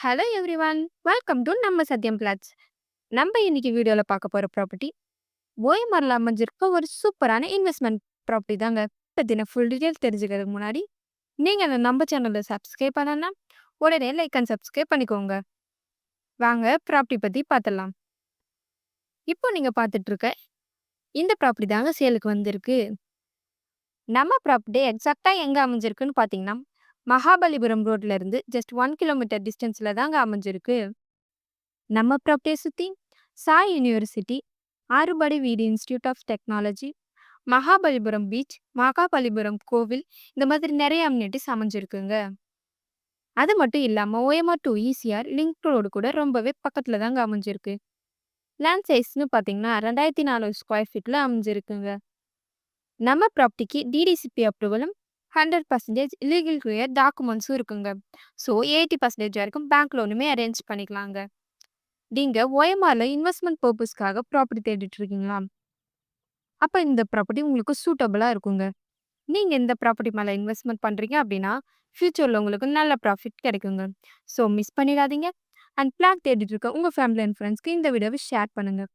Hello every one welcome to நம்ம Sathyam plots நம்ம இன்னைக்கு வீடியோவில் பார்க்க போகிற ப்ராப்பர்ட்டி ஓய்மரில் அமைஞ்சிருக்க ஒரு சூப்பரான இன்வெஸ்ட்மெண்ட் ப்ராப்பர்ட்டி தாங்க. பற்றின ஃபுல் டீட்டெயில் தெரிஞ்சுக்கிறதுக்கு முன்னாடி நீங்கள் அந்த நம்ம சேனலில் சப்ஸ்கிரைப் பண்ணனா உடனே லைக் அண்ட் சப்ஸ்கிரைப் பண்ணிக்கோங்க. வாங்க ப்ராப்பர்ட்டி பற்றி பார்த்துடலாம். இப்போ நீங்கள் பார்த்துட்ருக்க இந்த ப்ராப்பர்ட்டி தாங்க சேலுக்கு வந்திருக்கு. நம்ம ப்ராப்பர்ட்டி எக்ஸாக்டாக எங்கே அமைஞ்சிருக்குன்னு பார்த்தீங்கன்னா மகாபலிபுரம் ரோட்ல இருந்து ஜஸ்ட் ஒன் கிலோமீட்டர் டிஸ்டன்ஸில் தாங்க அமைஞ்சிருக்கு. நம்ம ப்ராப்பர்ட்டியை சுற்றி Sai university Arupadai Veedu institute of technology Mahabalipuram beach Mahabalipuram கோவில் இந்த மாதிரி நிறைய அம்யூனிட்டிஸ் அமைஞ்சிருக்குங்க. அது மட்டும் இல்லாமல் OMR to ECR link road கூட ரொம்பவே பக்கத்தில் தாங்க அமைஞ்சிருக்கு. லேண்ட் சைஸ்னு பார்த்தீங்கன்னா ரெண்டாயிரத்தி நானூறு ஸ்கொயர் ஃபீட்டில் அமைஞ்சிருக்குங்க. நம்ம ப்ராப்பர்ட்டிக்கு டிடிசிபி அப்ரூவலும் ஹண்ட்ரட் பர்சன்டேஜ் இல்லீகல் கிளியர் டாக்குமெண்ட்ஸும் இருக்குங்க. ஸோ எயிட்டி பர்சன்டேஜ் வரைக்கும் பேங்க் லோனுமே அரேஞ்ச் பண்ணிக்கலாங்க. நீங்கள் ஓஎம்ஆரில் இன்வெஸ்ட்மெண்ட் பர்பஸ்க்காக ப்ராப்பர்ட்டி தேடிட்டு இருக்கீங்களா அப்போ இந்த ப்ராப்பர்ட்டி உங்களுக்கு சூட்டபுளாக இருக்குங்க. நீங்கள் இந்த ப்ராப்பர்ட்டி மேலே இன்வெஸ்ட்மெண்ட் பண்ணுறீங்க அப்படின்னா ஃப்யூச்சரில் உங்களுக்கு நல்ல ப்ராஃபிட் கிடைக்குங்க. ஸோ மிஸ் பண்ணிடாதீங்க. அண்ட் பிளாக் தேடிட்டு இருக்க உங்கள் ஃபேமிலி அண்ட் ஃப்ரெண்ட்ஸ்க்கு இந்த வீடியோவை ஷேர் பண்ணுங்கள்